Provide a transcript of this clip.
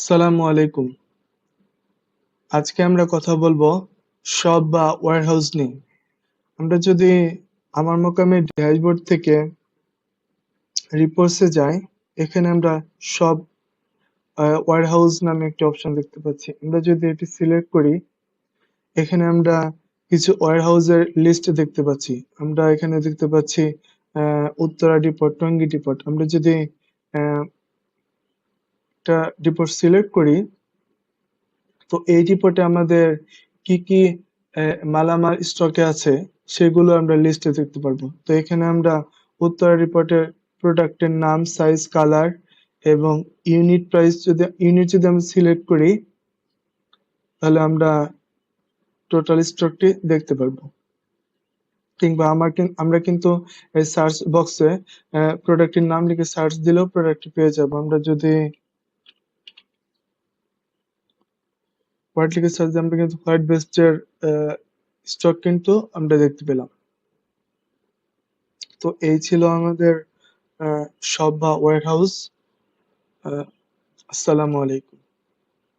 আসসালামু আলাইকুম। আজকে আমরা কথা বলব শপ বা ওয়্যারহাউস নিয়ে। আমরা যদি আমার মোকামে ড্যাশবোর্ড থেকে রিপোর্টসে যাই, এখানে আমরা সব ওয়্যারহাউস নামে একটি অপশন দেখতে পাচ্ছি। আমরা যদি এটি সিলেক্ট করি, এখানে আমরা কিছু ওয়্যারহাউসের লিস্ট দেখতে পাচ্ছি। আমরা এখানে দেখতে পাচ্ছি উত্তরা ডিপোর্ট টঙ্গী ডিপোর্ট আমরা যদি একটা রিপোর্ট সিলেক্ট করি, তো এই রিপোর্টে আমাদের কি কি মালামাল স্টকে আছে, সেগুলো আমরা লিস্টে দেখতে পারব। তো এখানে আমরা উত্তরা রিপোর্টের প্রোডাক্টের নাম সাইজ কালার এবং ইউনিট প্রাইস যদি ইউনিট যদি আমরা সিলেক্ট করি, তাহলে আমরা টোটাল স্টকটি দেখতে পারব। কিংবা আমার আমরা কিন্তু এই সার্চ বক্সে প্রোডাক্টের নাম লিখে সার্চ দিলেও প্রোডাক্ট পেয়ে যাব। আমরা যদি হোয়াইট লিখে সার্চ আমরা কিন্তু হোয়াইট বেস্টের স্টক কিন্তু আমরা দেখতে পেলাম। তো এই ছিল আমাদের সব বা ওয়্যার হাউস আসসালামু আলাইকুম।